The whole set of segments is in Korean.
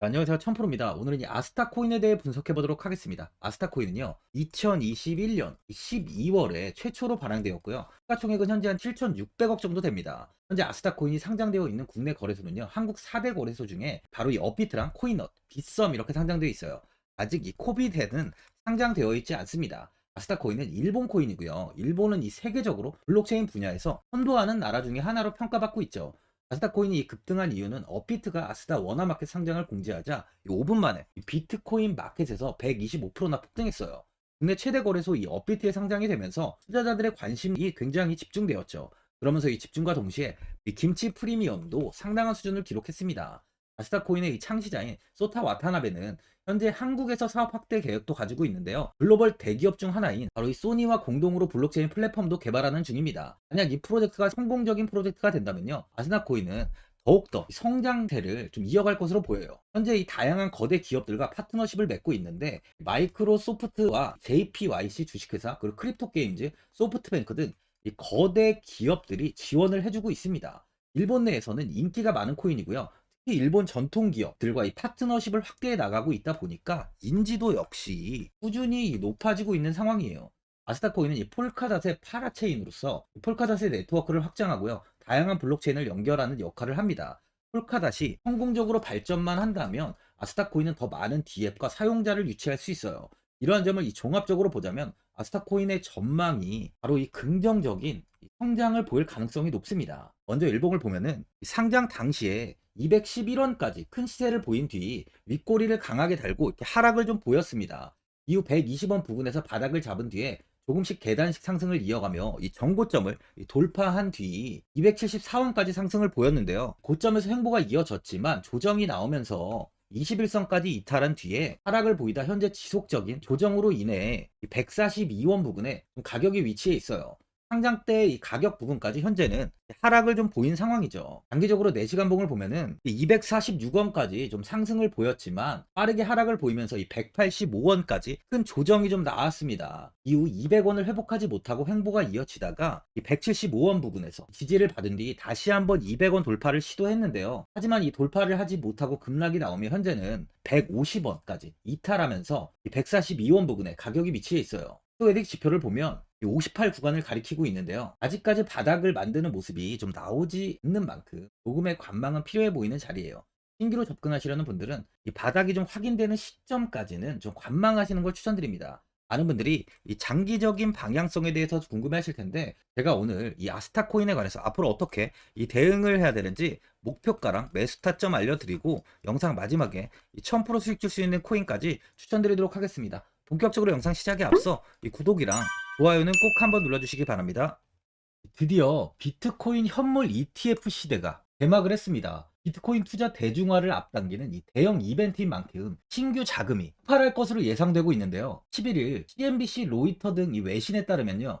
안녕하세요. 천프로입니다. 오늘은 이 아스타 코인에 대해 분석해 보도록 하겠습니다. 아스타 코인은요, 2021년 12월에 최초로 발행되었고요. 시가총액은 현재 한 7,600억 정도 됩니다. 현재 아스타 코인이 상장되어 있는 국내 거래소는요, 한국 4대 거래소 중에 바로 이 업비트랑 코인넛, 빗썸 이렇게 상장되어 있어요. 아직 이 코비드는 상장되어 있지 않습니다. 아스타 코인은 일본 코인이고요. 일본은 이 세계적으로 블록체인 분야에서 선도하는 나라 중에 하나로 평가받고 있죠. 아스타 코인이 급등한 이유는 업비트가 아스타 원화마켓 상장을 공지하자 5분 만에 이 비트코인 마켓에서 125%나 폭등했어요. 국내 최대 거래소 이 업비트에 상장이 되면서 투자자들의 관심이 굉장히 집중되었죠. 그러면서 이 집중과 동시에 이 김치 프리미엄도 상당한 수준을 기록했습니다. 아스타 코인의 이 창시자인 소타 와타나베는 현재 한국에서 사업 확대 계획도 가지고 있는데요. 글로벌 대기업 중 하나인 바로 이 소니와 공동으로 블록체인 플랫폼도 개발하는 중입니다. 만약 이 프로젝트가 성공적인 프로젝트가 된다면요. 아스나 코인은 더욱더 성장세를 좀 이어갈 것으로 보여요. 현재 이 다양한 거대 기업들과 파트너십을 맺고 있는데 마이크로소프트와 JPYC 주식회사 그리고 크립토 게임즈, 소프트뱅크 등 이 거대 기업들이 지원을 해주고 있습니다. 일본 내에서는 인기가 많은 코인이고요. 일본 전통 기업들과 이 파트너십을 확대해 나가고 있다 보니까 인지도 역시 꾸준히 높아지고 있는 상황이에요. 아스타코인은 이 폴카닷의 파라체인으로서 폴카닷의 네트워크를 확장하고요. 다양한 블록체인을 연결하는 역할을 합니다. 폴카닷이 성공적으로 발전만 한다면 아스타코인은 더 많은 디앱과 사용자를 유치할 수 있어요. 이러한 점을 이 종합적으로 보자면 아스타코인의 전망이 바로 이 긍정적인 이 성장을 보일 가능성이 높습니다. 먼저 일봉을 보면은 이 상장 당시에 211원까지 큰 시세를 보인 뒤 윗꼬리를 강하게 달고 이렇게 하락을 좀 보였습니다. 이후 120원 부근에서 바닥을 잡은 뒤에 조금씩 계단식 상승을 이어가며 이 정고점을 이 돌파한 뒤 274원까지 상승을 보였는데요. 고점에서 횡보가 이어졌지만 조정이 나오면서 21선까지 이탈한 뒤에 하락을 보이다 현재 지속적인 조정으로 인해 142원 부근에 좀 가격이 위치해 있어요. 상장 때 이 가격 부분까지 현재는 하락을 좀 보인 상황이죠. 단기적으로 4시간 봉을 보면은 246원까지 좀 상승을 보였지만 빠르게 하락을 보이면서 이 185원까지 큰 조정이 좀 나왔습니다. 이후 200원을 회복하지 못하고 횡보가 이어지다가 이 175원 부근에서 지지를 받은 뒤 다시 한번 200원 돌파를 시도했는데요. 하지만 이 돌파를 하지 못하고 급락이 나오며 현재는 150원까지 이탈하면서 이 142원 부근에 가격이 위치해 있어요. 스웨딕 지표를 보면 58 구간을 가리키고 있는데요. 아직까지 바닥을 만드는 모습이 좀 나오지 않는 만큼 조금의 관망은 필요해 보이는 자리예요. 신규로 접근하시려는 분들은 이 바닥이 좀 확인되는 시점까지는 좀 관망하시는 걸 추천드립니다. 많은 분들이 이 장기적인 방향성에 대해서 궁금해 하실 텐데 제가 오늘 이 아스타 코인에 관해서 앞으로 어떻게 이 대응을 해야 되는지 목표가랑 매수 타점 알려드리고 영상 마지막에 이 1000% 수익 줄 수 있는 코인까지 추천드리도록 하겠습니다. 본격적으로 영상 시작에 앞서 이 구독이랑 좋아요는 꼭 한번 눌러주시기 바랍니다. 드디어 비트코인 현물 ETF 시대가 개막을 했습니다. 비트코인 투자 대중화를 앞당기는 이 대형 이벤트인 만큼 신규 자금이 폭발할 것으로 예상되고 있는데요. 11일 CNBC, 로이터 등 이 외신에 따르면요.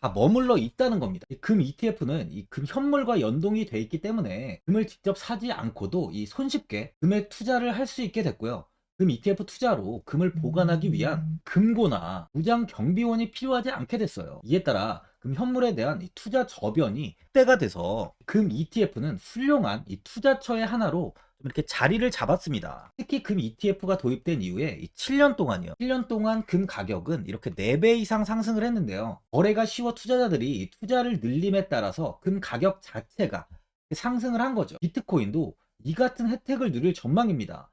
다 머물러 있다는 겁니다. 이금 ETF는 이 금 현물과 연동이 돼 있기 때문에 금을 직접 사지 않고도 이 손쉽게 금에 투자를 할 수 있게 됐고요. 금 ETF 투자로 금을 보관하기 위한 금고나 무장 경비원이 필요하지 않게 됐어요. 이에 따라 금 현물에 대한 이 투자 저변이 때가 돼서 금 ETF는 훌륭한 이 투자처의 하나로 좀 이렇게 자리를 잡았습니다. 특히 금 ETF가 도입된 이후에 이 7년 동안이요. 7년 동안 금 가격은 이렇게 4배 이상 상승을 했는데요. 거래가 쉬워 투자자들이 이 투자를 늘림에 따라서 금 가격 자체가 상승을 한 거죠. 비트코인도 이 같은 혜택을 누릴 전망입니다.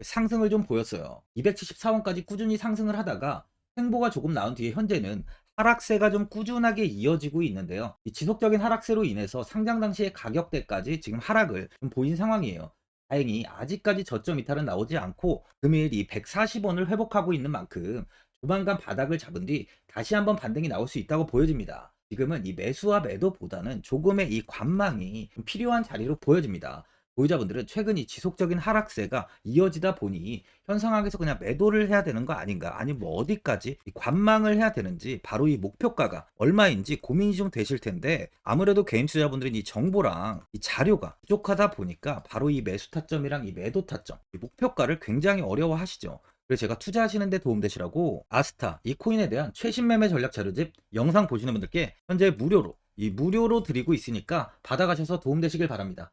상승을 좀 보였어요. 274원까지 꾸준히 상승을 하다가 횡보가 조금 나온 뒤에 현재는 하락세가 좀 꾸준하게 이어지고 있는데요. 이 지속적인 하락세로 인해서 상장 당시의 가격대까지 지금 하락을 좀 보인 상황이에요. 다행히 아직까지 저점 이탈은 나오지 않고 금일 이 140원을 회복하고 있는 만큼 조만간 바닥을 잡은 뒤 다시 한번 반등이 나올 수 있다고 보여집니다. 지금은 이 매수와 매도보다는 조금의 이 관망이 좀 필요한 자리로 보여집니다. 보유자분들은 최근 이 지속적인 하락세가 이어지다 보니 현상학에서 그냥 매도를 해야 되는 거 아닌가 아니면 뭐 어디까지 이 관망을 해야 되는지 바로 이 목표가가 얼마인지 고민이 좀 되실 텐데 아무래도 개인 투자분들은 이 정보랑 이 자료가 부족하다 보니까 바로 이 매수 타점이랑 이 매도 타점 이 목표가를 굉장히 어려워하시죠. 그래서 제가 투자하시는 데 도움되시라고 아스타 이 코인에 대한 최신 매매 전략 자료집 영상 보시는 분들께 현재 무료로 이 무료로 드리고 있으니까 받아가셔서 도움되시길 바랍니다.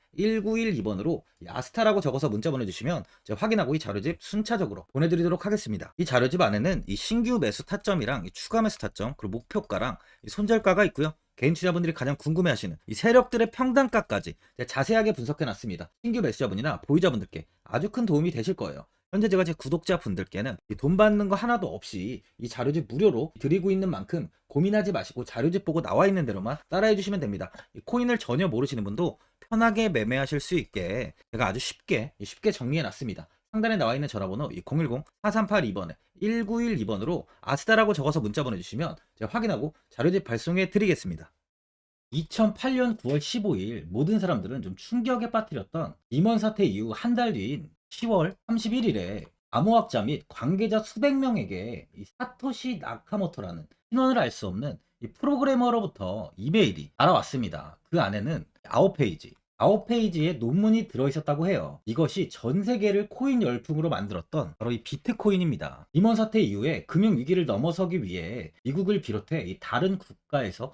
1912번으로 아스타라고 적어서 문자 보내주시면 제가 확인하고 이 자료집 순차적으로 보내드리도록 하겠습니다. 이 자료집 안에는 이 신규 매수 타점이랑 이 추가 매수 타점 그리고 목표가랑 이 손절가가 있고요. 개인 투자분들이 가장 궁금해하시는 이 세력들의 평단가까지 자세하게 분석해놨습니다. 신규 매수자분이나 보유자분들께 아주 큰 도움이 되실 거예요. 현재 제가 제 구독자 분들께는 이돈 받는 거 하나도 없이 이 자료집 무료로 드리고 있는 만큼 고민하지 마시고 자료집 보고 나와 있는 대로만 따라해 주시면 됩니다. 이 코인을 전혀 모르시는 분도 편하게 매매하실 수 있게 제가 아주 쉽게 쉽게 정리해 놨습니다. 상단에 나와 있는 전화번호 010-4382번에 1912번으로 아스타라고 적어서 문자 보내주시면 제가 확인하고 자료집 발송해 드리겠습니다. 2008년 9월 15일 모든 사람들은 좀 충격에 빠뜨렸던 임원 사태 이후 한 달 뒤인 10월 31일에 암호학자 및 관계자 수백 명에게 이 사토시 나카모토라는 신원을 알 수 없는 이 프로그래머로부터 이메일이 알아왔습니다. 그 안에는 9페이지, 9페이지의 논문이 들어있었다고 해요. 이것이 전 세계를 코인 열풍으로 만들었던 바로 이 비트코인입니다. 임원 사태 이후에 금융위기를 넘어서기 위해 미국을 비롯해 이 다른 국가에서